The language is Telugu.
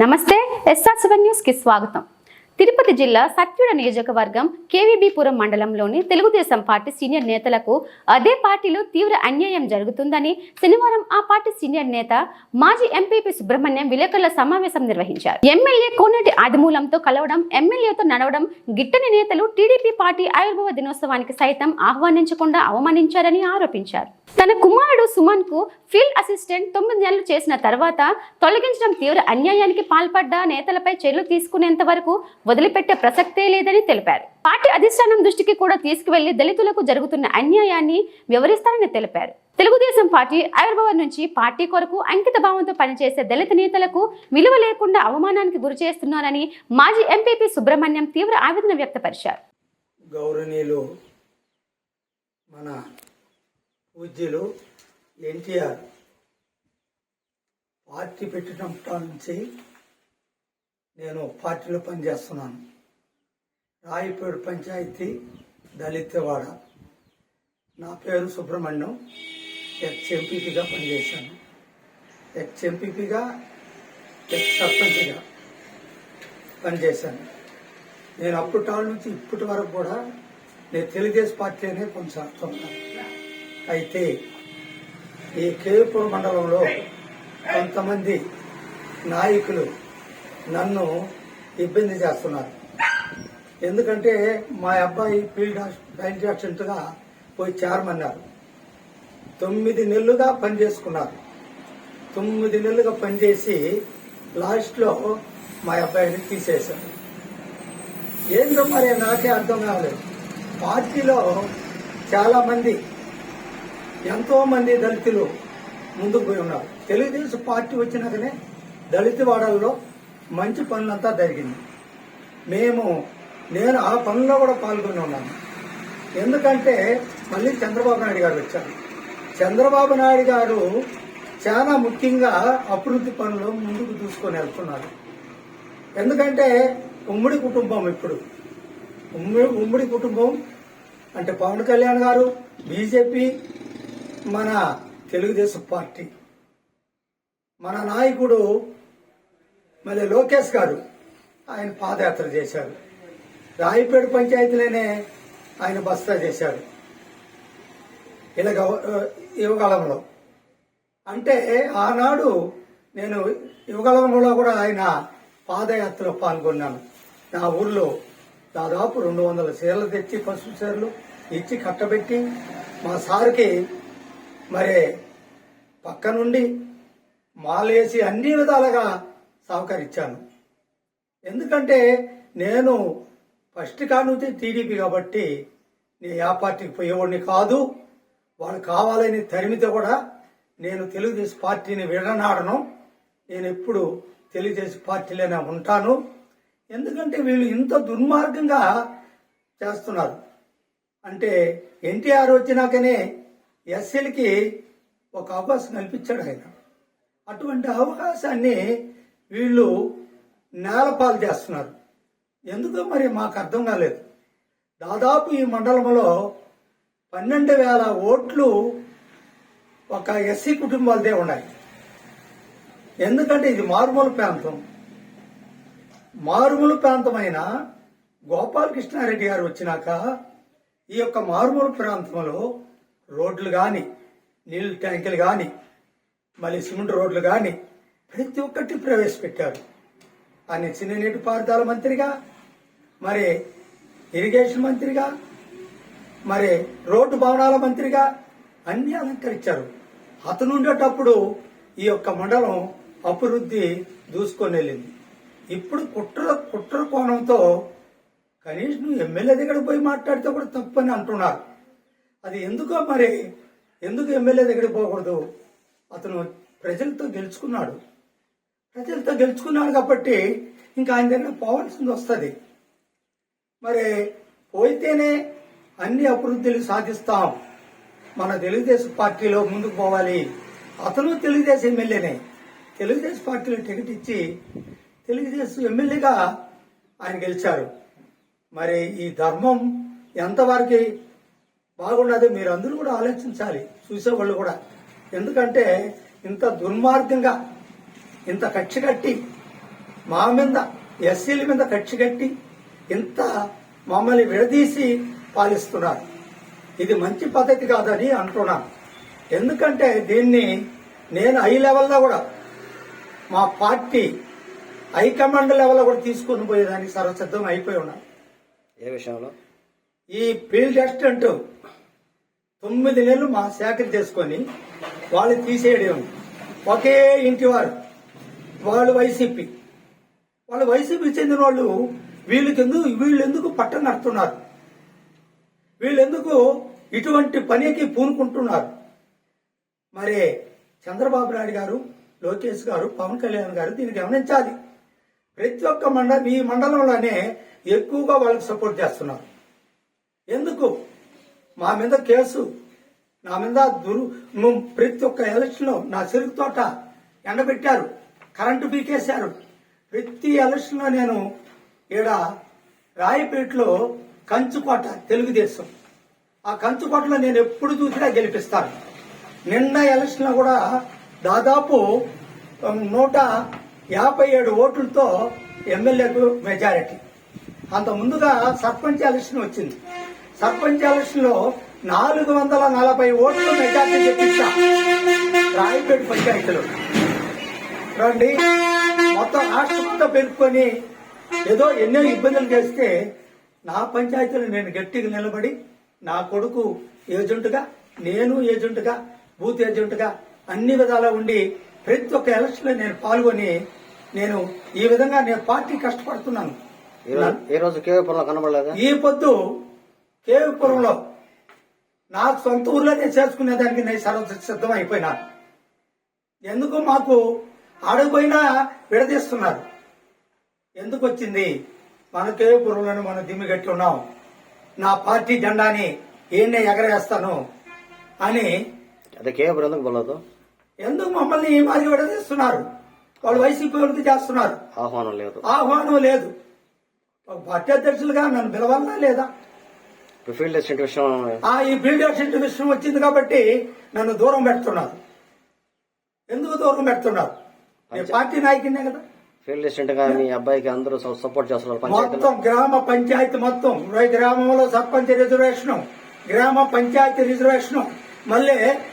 నమస్తే ఎస్ఆర్ సెవెన్ న్యూస్కి స్వాగతం. తిరుపతి జిల్లా సత్యుడ నియోజకవర్గం కేవీబీపురం మండలంలోని తెలుగుదేశం పార్టీ సీనియర్ నేతలకు అదే పార్టీలో తీవ్ర అన్యాయం జరుగుతుందని శనివారం ఆ పార్టీ సీనియర్ నేత మాజీ ఎంపీపీ సుబ్రహ్మణ్యం విలేకరుల సమావేశం నిర్వహించారు. ఎమ్మెల్యే కోనేటి ఆదిమూలంతో కలవడం ఎమ్మెల్యేతో నడవడం గిట్టని నేతలు టీడీపీ పార్టీ ఆయుర్భవ దినోత్సవానికి సైతం ఆహ్వానించకుండా అవమానించారని ఆరోపించారు. తన కుమారుడు సుమన్కు ఫీల్డ్ అసిస్టెంట్ తొమ్మిది నెలలు చేసిన తర్వాత తొలగించడం తీవ్ర అన్యాయానికి పాల్పడ్డ నేతలపై చర్యలు తీసుకునేంత వరకు వదిలిపెట్టే ప్రసక్తే లేదని తెలిపారు. పార్టీ అధిష్టానం దృష్టికి కూడా తీసుకువెళ్ళి దళితులకు జరుగుతున్న అన్యాయాన్ని వివరిస్తారని తెలిపారు. తెలుగుదేశం పార్టీ ఆవిర్భావం నుంచి పార్టీ కొరకు అంకిత భావంతో పనిచేసే దళిత నేతలకు విలువ లేకుండా అవమానానికి గురి చేస్తున్నారని మాజీ ఎంపీపీ సుబ్రహ్మణ్యం తీవ్ర ఆవేదన వ్యక్తపరిచారు. గౌరవనీయులు మన పూజ్యులు ఎన్టీఆర్ పార్టీ పెట్టినప్పటి నుంచి నేను పార్టీలో పనిచేస్తున్నాను. రాయపేడు పంచాయతీ దళితవాడ. నా పేరు సుబ్రహ్మణ్యం. ఎక్స్ ఎంపీపీగా పనిచేశాను. ఎక్స్ ఎంపీపీగా ఎక్స్ సర్పంచ్గా పనిచేశాను. నేను అప్పటి నుంచి ఇప్పటి వరకు కూడా నేను తెలుగుదేశం పార్టీనే కొనసాగుతున్నాను. అయితే ఈ కేపూర్ మండలంలో కొంతమంది నాయకులు నన్ను ఇబ్బంది చేస్తున్నారు. ఎందుకంటే మా అబ్బాయి ఫీల్డ్ ఫీల్డ్ అసిస్టెంట్గా పోయి చేరమన్నారు తొమ్మిది నెలలుగా పనిచేసుకున్నారు తొమ్మిది నెలలుగా పనిచేసి లాస్ట్లో మా అబ్బాయిని తీసేశారు. ఏందో మరి నాకే అర్థం కాలేదు. పార్టీలో చాలా మంది ఎంతో మంది దళితులు ముందుకు పోయి ఉన్నారు. తెలుగుదేశం పార్టీ వచ్చినాకనే దళిత వాడల్లో మంచి పనులంతా జరిగింది. మేము నేను ఆ పనుల్లో కూడా పాల్గొని ఉన్నాను. ఎందుకంటే మళ్ళీ చంద్రబాబు నాయుడు గారు వచ్చారు. చంద్రబాబు నాయుడు గారు చాలా ముఖ్యంగా అభివృద్ధి పనులు ముందుకు దూసుకొని వెళ్తున్నారు. ఎందుకంటే ఉమ్మడి కుటుంబం ఇప్పుడు. ఉమ్మడి ఉమ్మడి కుటుంబం అంటే పవన్ కళ్యాణ్ గారు బీజేపీ మన తెలుగుదేశం పార్టీ. మన నాయకుడు మళ్ళీ లోకేష్ గారు ఆయన పాదయాత్ర చేశారు. రాయిపేట పంచాయతీలోనే ఆయన బస్తా చేశారు. ఇలా యువకాలంలో. అంటే ఆనాడు నేను యువకాలంలో కూడా ఆయన పాదయాత్రలో పాల్గొన్నాను. నా ఊర్లో దాదాపు రెండు వందల చీరలు తెచ్చి పసుపు చీరలు ఇచ్చి కట్టబెట్టి మా సార్కి మరి పక్క నుండి మాలేసి అన్ని విధాలుగా సహకరించాను. ఎందుకంటే నేను ఫస్ట్ కానుంచి టీడీపీ కాబట్టి నేను ఆ పార్టీకి పోయేవాడిని కాదు. వాళ్ళు కావాలని తరిమితే కూడా నేను తెలుగుదేశం పార్టీని విడనాడను. నేను ఎప్పుడు తెలుగుదేశం పార్టీలోనే ఉంటాను. ఎందుకంటే వీళ్ళు ఇంత దుర్మార్గంగా చేస్తున్నారు. అంటే ఎన్టీఆర్ వచ్చినాకనే ఎస్సీలకి ఒక అవకాశం కల్పించాడు ఆయన. అటువంటి అవకాశాన్ని వీళ్ళు నేలపాలు చేస్తున్నారు. ఎందుకో మరి మాకు అర్థం కాలేదు. దాదాపు ఈ మండలంలో పన్నెండు వేల ఓట్లు ఒక ఎస్సీ కుటుంబాలదే ఉన్నాయి. ఎందుకంటే ఇది మారుమూల ప్రాంతం. మారుమూల ప్రాంతమైన గోపాలకృష్ణారెడ్డి గారు వచ్చినాక ఈ యొక్క మారుమూల ప్రాంతంలో రోడ్లు కానీ నీళ్ళు ట్యాంకులు కానీ మళ్ళీ సిమెంట్ రోడ్లు కానీ ప్రతి ఒక్కటి ప్రవేశపెట్టారు. ఆయన చిన్న పారుదల మంత్రిగా మరి ఇరిగేషన్ మంత్రిగా మరి రోడ్డు భవనాల మంత్రిగా అన్ని అలంకరించారు. అతను ఉండేటప్పుడు ఈ యొక్క మండలం అభివృద్ధి దూసుకొని వెళ్ళింది. ఇప్పుడు కుట్ర కుట్ర కోణంతో కనీసం నువ్వు ఎమ్మెల్యే దగ్గర పోయి మాట్లాడితే కూడా తప్పని అంటున్నారు. అది ఎందుకో మరి ఎందుకు ఎమ్మెల్యే దగ్గరికి పోకూడదు? అతను ప్రజలతో గెలుచుకున్నాడు. ప్రజలతో గెలుచుకున్నాడు కాబట్టి ఇంకా ఆయన దగ్గర పోవాల్సింది వస్తుంది. మరి పోయితేనే అన్ని అభివృద్ధులు సాధిస్తాం. మన తెలుగుదేశం పార్టీలో ముందుకు పోవాలి. అతను తెలుగుదేశం ఎమ్మెల్యేనే. తెలుగుదేశం పార్టీలో టికెట్ ఇచ్చి తెలుగుదేశం ఎమ్మెల్యేగా ఆయన గెలిచారు. మరి ఈ ధర్మం ఎంతవరకు బాగున్నదో మీరు అందరూ కూడా ఆలోచించాలి. చూసేవాళ్ళు కూడా. ఎందుకంటే ఇంత దుర్మార్గంగా ఇంత కక్ష కట్టి మా మీద ఎస్సీల మీద కక్షి కట్టి ఇంత మమ్మల్ని విడదీసి పాలిస్తున్నారు. ఇది మంచి పద్ధతి కాదని అంటున్నాను. ఎందుకంటే దీన్ని నేను హై లెవెల్లో కూడా మా పార్టీ హైకమాండ్ లెవెల్లో కూడా తీసుకొని పోయేదానికి సర్వసిద్ధం అయిపోయి ఉన్నాను. ఏ విషయంలో? ఈ ఫీల్డ్ అసిస్టెంట్ తొమ్మిది నెలలు మా సేకరి చేసుకొని వాళ్ళు తీసేయడం. ఒకే ఇంటి వారు. వాళ్ళు వైసీపీ. వాళ్ళు వైసీపీ చెందిన వాళ్ళు వీళ్ళకి ఎందుకు వీళ్ళు ఎందుకు పట్టం నడుతున్నారు వీళ్ళెందుకు ఇటువంటి పనికి పూనుకుంటున్నారు? మరి చంద్రబాబు నాయుడు గారు లోకేష్ గారు పవన్ కళ్యాణ్ గారు దీన్ని గమనించాలి. ప్రతి ఒక్క మండలం ఈ మండలంలోనే ఎక్కువగా వాళ్ళకి సపోర్ట్ చేస్తున్నారు. ఎందుకు? మా మీద కేసు నా మీద దురు ప్రతి ఒక్క ఎలక్షన్ నా చెరుకు తోట ఎండబెట్టారు. కరెంటు పీకేశారు ప్రతి ఎలక్షన్లో నేను ఈడ రాయపేటలో కంచుకోట తెలుగుదేశం. ఆ కంచుకోటలో నేను ఎప్పుడు చూసినా గెలిపిస్తాను. నిన్న ఎలక్షన్లో కూడా దాదాపు నూట యాభై ఏడు ఓట్లతో ఎమ్మెల్యేకు మెజారిటీ. అంత ముందుగా సర్పంచ్ ఎలక్షన్ వచ్చింది. సర్పంచ్ ఎలక్షన్లో నాలుగు వందల నలభై ఓట్లు మెజార్టీ తెప్పించా. రాయపేట పంచాయతీలో. రండి. మొత్తం రాష్ట్రంతో పెరుక్కొని ఏదో ఎన్నో ఇబ్బందులు చేస్తే నా పంచాయతీలో నేను గట్టిగా నిలబడి నా కొడుకు ఏజెంట్గా నేను ఏజెంట్గా బూత్ ఏజెంట్గా అన్ని విధాలా ఉండి ప్రతి ఒక్క ఎలక్షన్లో నేను పాల్గొని నేను ఈ విధంగా నేను పార్టీ కష్టపడుతున్నాను. ఈ రోజు కేవీపురంలో కనబడలేదా? ఈ పొద్దు కేవీపురంలో నా సొంత ఊర్లో నేను చేసుకునేదానికి నేను సర్వ సిద్ధం అయిపోయినాను ఎందుకు మాకు ఆడపోయినా విడదీస్తున్నారు. ఎందుకు వచ్చింది మన కేవీపురంలోనే మనం దిమ్మి కట్టి ఉన్నాం నా పార్టీ జెండాని ఈయన్నే ఎగరేస్తాను అని అదే కేవీపురం ఎందుకు మమ్మల్ని ఈ మాదిరి విడదీస్తున్నారు? వాళ్ళు వైసీపీ వాళ్ళకి చేస్తున్నారు. ఆహ్వానం లేదు. ఆహ్వానం లేదు. ఒక పార్టీ అధ్యక్షులుగా నన్ను పిలవాలా లేదా? ఫీల్డ్ అసిస్టెంట్ విషయం ఆ ఈ బిల్డర్షిప్ విషయం వచ్చింది కాబట్టి నన్ను దూరం పెడుతున్నారు. ఎందుకు దూరం పెడుతున్నారు? నేను పార్టీ నాయకుడినే కదా? ఫీల్డ్ అసిస్టెంట్గా మీ అబ్బాయికి అందరూ సపోర్ట్ చేస్తున్నారు మొత్తం గ్రామ పంచాయతీ మొత్తం. గ్రామంలో సర్పంచ్ రిజర్వేషన్. గ్రామ పంచాయతీ రిజర్వేషన్. మళ్ళీ